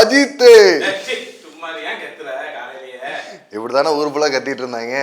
அஜித் இப்படிதானே ஊர் ஃபுல்லாக கத்திட்டு இருந்தாங்க.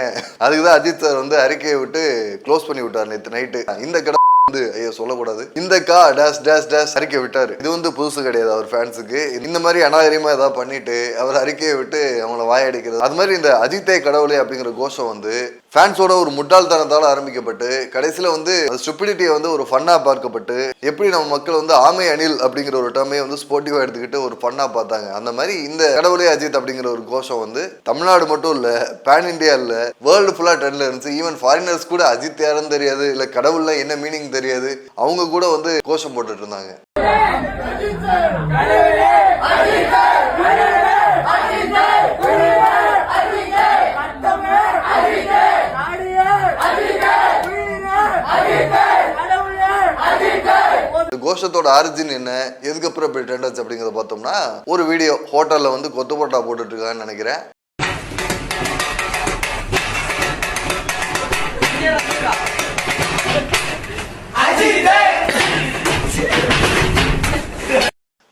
அதுக்கு தான் அஜித் சார் வந்து அறிக்கையை விட்டு க்ளோஸ் பண்ணி விட்டார் நேற்று நைட்டு இந்த கடை வந்து ஐயோ சொல்லக்கூடாது. இந்த கா டேஷ் டேஷ் டேஷ் அறிக்கை விட்டாரு. இது வந்து புதுசு கிடையாது அவர் ஃபேன்ஸுக்கு இந்த மாதிரி அநாகரிகமா ஏதாவது பண்ணிட்டு அவர் அறிக்கையை விட்டு அவங்கள வாயடிக்கிறது. அது மாதிரி இந்த அஜித்தே கடவுளே அப்படிங்கிற கோஷம் வந்து ஃபேன்ஸோட ஒரு முட்டாள்தனத்தால் ஆரம்பிக்கப்பட்டு கடைசியில் வந்து ஸ்டூபிடிட்டியை வந்து ஒரு ஃபன்னாக பார்க்கப்பட்டு எப்படி நம்ம மக்கள் வந்து ஆமை அணில் அப்படிங்கிற ஒரு டேர்மே வந்து ஸ்போர்ட்டிவாக எடுத்துக்கிட்டு ஒரு ஃபன்னாக பார்த்தாங்க. அந்த மாதிரி இந்த கடவுளே அஜித் அப்படிங்கிற ஒரு கோஷம் வந்து தமிழ்நாடு மட்டும் இல்லை பேன் இந்தியா இல்லை வேர்ல்டு ஃபுல்லாக ட்ரெண்டில் இருந்துச்சு. ஈவன் ஃபாரினர்ஸ் கூட அஜித் யாருன்னு தெரியாது. இல்லை கடவுள்ல என்ன மீனிங் தெரியாது. அவங்க கூட வந்து கோஷம் போட்டுட்டு இருந்தாங்க இந்த கோஷத்தோட ஆரிஜின் என்ன எதுக்கு அப்புறம் இப்படி ட்ரெண்ட் அப்படிங்கிறத பார்த்தோம்னா ஒரு வீடியோ ஹோட்டலில் வந்து கொத்து போட்டா போட்டுட்டு இருக்காங்கன்னு நினைக்கிறேன்.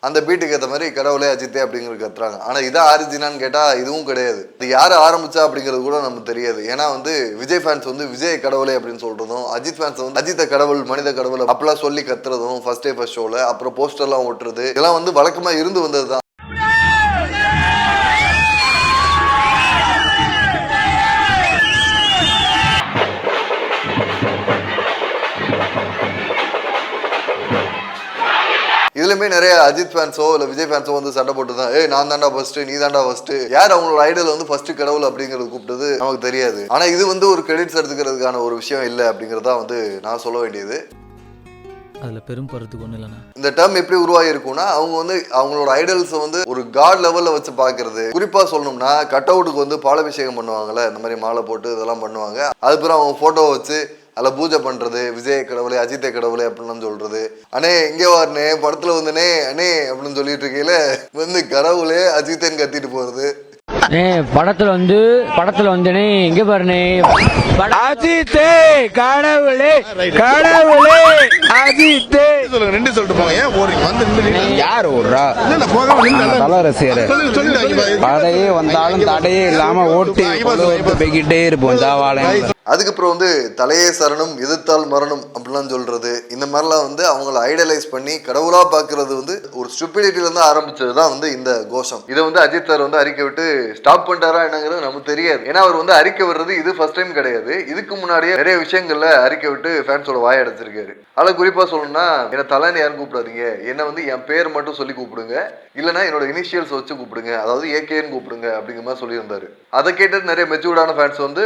அந்த பீட்டுக்கு ஏற்ற மாதிரி கடவுளே அஜித்தே அப்படிங்கிறது கத்துறாங்க. ஆனால் இதான் ஆரிஜினான்னு கேட்டால் இதுவும் கிடையாது. இது யார் ஆரம்பிச்சா அப்படிங்கிறது கூட நமக்கு தெரியாது. ஏன்னா வந்து விஜய் ஃபேன்ஸ் வந்து விஜய் கடவுளே அப்படின்னு சொல்றதும் அஜித் ஃபேன்ஸ் வந்து அஜித்த கடவுள் மனித கடவுள் அப்படிலாம் சொல்லி கத்துறதும் ஃபர்ஸ்ட் டே ஃபர்ஸ்ட் ஷோவில் அப்புறம் போஸ்டர்லாம் ஒட்டுறது இதெல்லாம் வந்து வழக்கமாக இருந்து வந்தது தான் இதுலயுமே நிறைய அஜித் ஃபேன்ஸோ இல்ல விஜய் ஃபேன்ஸோ வந்து சண்டை போட்டு தான் ஏய் நான் தாண்டா ஃபர்ஸ்ட் நீ தாண்டா ஃபர்ஸ்ட் யார் அவங்களோட ஐடல் வந்து ஃபர்ஸ்ட் கடவுள்? அப்படிங்கிறது கூப்பிட்டது நமக்கு தெரியாது. ஆனா இது வந்து ஒரு கிரெடிட்ஸ் எடுத்துக்கிறதுக்கான ஒரு விஷயம் இல்லை அப்படிங்கறதா வந்து நான் சொல்ல வேண்டியது. அதில் பெரும் போகிறதுக்கு ஒன்றும் இல்லைண்ணா. இந்த டேர்ம் எப்படி உருவாகி இருக்கும்னா அவங்க வந்து அவங்களோட ஐடல்ஸை வந்து ஒரு காட் லெவல்ல வச்சு பார்க்கிறது குறிப்பா சொல்லணும்னா கட் அவுட்டுக்கு வந்து பாலாபிஷேகம் பண்ணுவாங்கல்ல இந்த மாதிரி மாலை போட்டு இதெல்லாம் பண்ணுவாங்க. அதுக்கப்புறம் அவங்க போட்டோவை வச்சு அதில் பூஜை பண்றது விஜய் கடவுளே அஜித்தை கடவுளே அப்படின்னு சொல்றது. அண்ணே இங்கே வாருனே படத்துல வந்துனே அண்ணே அப்படின்னு சொல்லிட்டு இருக்கையில வந்து கடவுளே அஜித்தேன்னு கத்திட்டு போறது. ஏ படத்துல வந்து படத்துல வந்துனே எங்க பாருனே அஜித்தே கடவுளே கடவுளே அஜித்தே. சொல்லுங்க நின்று சொல்லிட்டு போங்க. ஏன் ஓடுறீங்க? வந்து நின்று யார் ஓடுறா? இல்ல போகாம நின்று தல ரசிகர் தடையே வந்தாலும் தடையே இல்லாம ஓட்டி போய்கிட்டே இருப்போம் தாவாலயம் அதுக்கப்புறம் வந்து தலையே சரணம் எதிர்த்தால் மரணம் அப்படிலாம் சொல்கிறது இந்த மாதிரிலாம் வந்து அவங்கள ஐடலைஸ் பண்ணி கடவுளாக பார்க்குறது வந்து ஒரு ஸ்டூபிடிட்டில ஆரம்பித்தது ஆரம்பிச்சது தான் வந்து இந்த கோஷம். இதை வந்து அஜித் சார் வந்து அறிக்கை விட்டு ஸ்டாப் பண்ணிட்டாரா என்னங்கிறது நமக்கு தெரியாது. ஏன்னா அவர் வந்து அறிக்கை விடுறது இது ஃபர்ஸ்ட் டைம் கிடையாது. இதுக்கு முன்னாடியே நிறைய விஷயங்களில் அறிக்கை விட்டு ஃபேன்ஸோட வாய் அடைச்சிருக்காரு. அதில் குறிப்பாக சொல்லணும்னா என்னை தலைன்னு யாரும் கூப்பிடாதீங்க. என்னை வந்து என் பேர் மட்டும் சொல்லி கூப்பிடுங்க. இல்லைன்னா என்னோட இனிஷியல்ஸ் வச்சு கூப்பிடுங்க. அதாவது ஏகேன்னு கூப்பிடுங்க அப்படிங்கிற மாதிரி சொல்லியிருந்தாரு. அதை கேட்டு நிறைய மெச்சூர்டான ஃபேன்ஸ் வந்து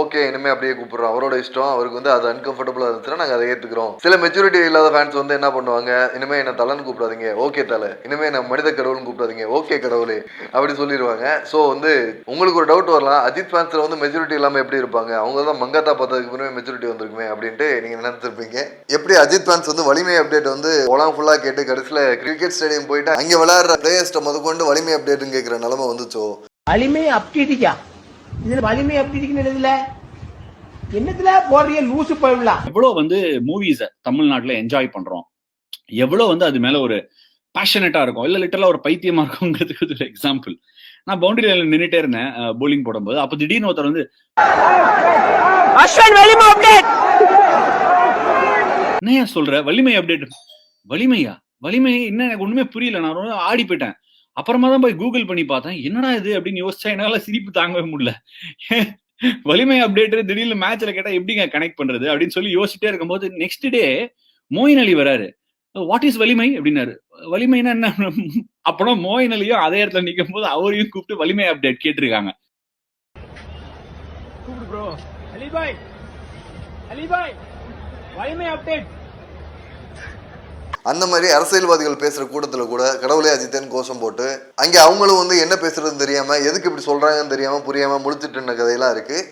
ஓகே இனிமே அப்படியே கூப்பிடுறோம். அவரோட இஷ்டம். அவருக்கு வந்து அது அன்கம்ஃபர்டபுளாக இருந்துச்சுன்னா நாங்கள் அதை ஏற்றுக்கிறோம் சில மெச்சூரிட்டி இல்லாத ஃபேன்ஸ் வந்து என்ன பண்ணுவாங்க? இனிமே என்ன தலைன்னு கூப்பிடாதீங்க. ஓகே தலை. இனிமே என்ன மனித கடவுள்னு கூப்பிடாதீங்க. ஓகே கடவுளே. அப்படி சொல்லிடுவாங்க. ஸோ வந்து உங்களுக்கு ஒரு டவுட் வரலாம். அஜித் ஃபேன்ஸில் வந்து மெச்சூரிட்டி இல்லாமல் எப்படி இருப்பாங்க? அவங்க தான் மங்காத்தா பார்த்ததுக்கு பிறகு மெச்சூரிட்டி வந்திருக்குமே அப்படின்ட்டு நீங்கள் நினைச்சிருப்பீங்க. எப்படி அஜித் ஃபேன்ஸ் வந்து வலிமை அப்டேட் வந்து உலகம் ஃபுல்லாக கேட்டு கடைசியில் கிரிக்கெட் ஸ்டேடியம் போயிட்டு அங்கே விளையாடுற பிளேயர்ஸ்ட்டை முதற்கொண்டு வலிமை அப்டேட்னு கேட்குற நிலமை வந்துச்சோ? வலிமை அப்டேட்டிக்கா இதில் வலிமை அப்டீட்டிக்குன்னு என்னத்துல போடுறீங்க லூசு போயிடலாம் எவ்வளவு வந்து மூவிஸ தமிழ்நாட்டுல என்ஜாய் பண்றோம். எவ்வளவு வந்து அது மேல ஒரு பேஷனட்டா இருக்கும். இல்ல லிட்டரலா ஒரு பைத்தியமா இருக்குங்கிறதுக்கு ஒரு எக்ஸாம்பிள் நான் பவுண்டரியில நின்னுட்டே இருந்தேன் போலிங் போடும்போது. அப்ப திடீர்னு ஒருத்தர் வந்து அஸ்வன் வலிமை அப்டேட் என்னையா சொல்ற? வலிமை அப்டேட் வலிமையா? வலிமை என்ன எனக்கு ஒண்ணுமே புரியல. நான் ரொம்ப ஆடி போயிட்டேன். அப்புறமா தான் போய் கூகுள் பண்ணி பார்த்தேன். என்னடா இது அப்படின்னு யோசிச்சா என்னால சிரிப்பு தாங்கவே முடியல. வலிமை அப்டேட் திடீர்னு மேட்ச்ல கேட்டா எப்படிங்க கனெக்ட் பண்றது? அப்படின்னு சொல்லி யோசிச்சுட்டே இருக்கும்போது நெக்ஸ்ட் டே மோயின் அலி வராரு. வாட் இஸ் வலிமை? அப்படின்னாரு. வலிமைனா என்ன? அப்புறம் மோயின் அலியும் அதே இடத்துல நிற்கும் போது அவரையும் கூப்பிட்டு வலிமை அப்டேட் கேட்டிருக்காங்க. கூப்பிடு ப்ரோ அலிபாய் அலிபாய் வலிமை அப்டேட் அந்த மாதிரி அரசியல்வாதிகள் பேசுகிற கூட்டத்தில் கூட கடவுளே அஜித்தேன் கோஷம் போட்டு அங்கே அவங்களும் வந்து என்ன பேசுறதுன்னு தெரியாமல் எதுக்கு இப்படி சொல்கிறாங்கன்னு தெரியாமல் புரியாமல் முழிச்சிட்டு கதையெல்லாம் இருக்குது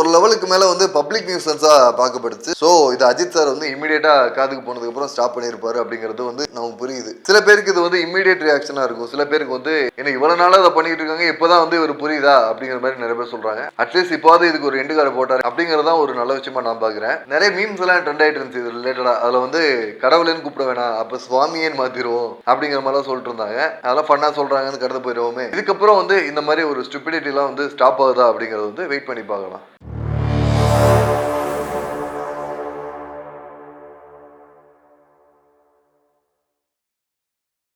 ஒரு லெவலுக்கு மேல வந்து பப்ளிக் நியூசன்ஸா பார்க்கப்படுச்சு. ஸோ இது அஜித் சார் வந்து இமீடியட்டா காதுக்கு போனதுக்கு அப்புறம் ஸ்டாப் பண்ணியிருப்பாரு அப்படிங்கிறது வந்து நமக்கு புரியுது. சில பேருக்கு இது வந்து இமீடியட் ரியாக்ஷனா இருக்கும். சில பேருக்கு வந்து என்ன இவ்வளவு நாளா அதை பண்ணிட்டு இருக்காங்க? இப்பதான் வந்து இவர் புரியுதா? அப்படிங்கிற மாதிரி நிறைய பேர் சொல்றாங்க. அட்லீஸ்ட் இப்போது இதுக்கு ஒரு எண்டு காரை போட்டாரு. அப்படிங்கிறது தான் ஒரு நல்ல விஷயமா நான் பாக்குறேன் நிறைய மீம்ஸ் எல்லாம் ட்ரெண்ட் ஆயிட்டு இருந்துச்சு இது ரிலேட்டடா அதுல வந்து கடவுளேன்னு கூப்பிட வேணாம். அப்ப சுவாமியேன்னு மாத்திருவோம். அப்படிங்கிற மாதிரிலாம் சொல்லிட்டு இருந்தாங்க. அதெல்லாம் ஃபன்னா சொல்றாங்கன்னு கடந்து போயிடுவோமே. இதுக்கப்புறம் வந்து இந்த மாதிரி ஒரு ஸ்டூபிடிட்டி எல்லாம் வந்து ஸ்டாப் ஆகுதா அப்படிங்கறது வந்து வெயிட் பண்ணி பார்க்கலாம்.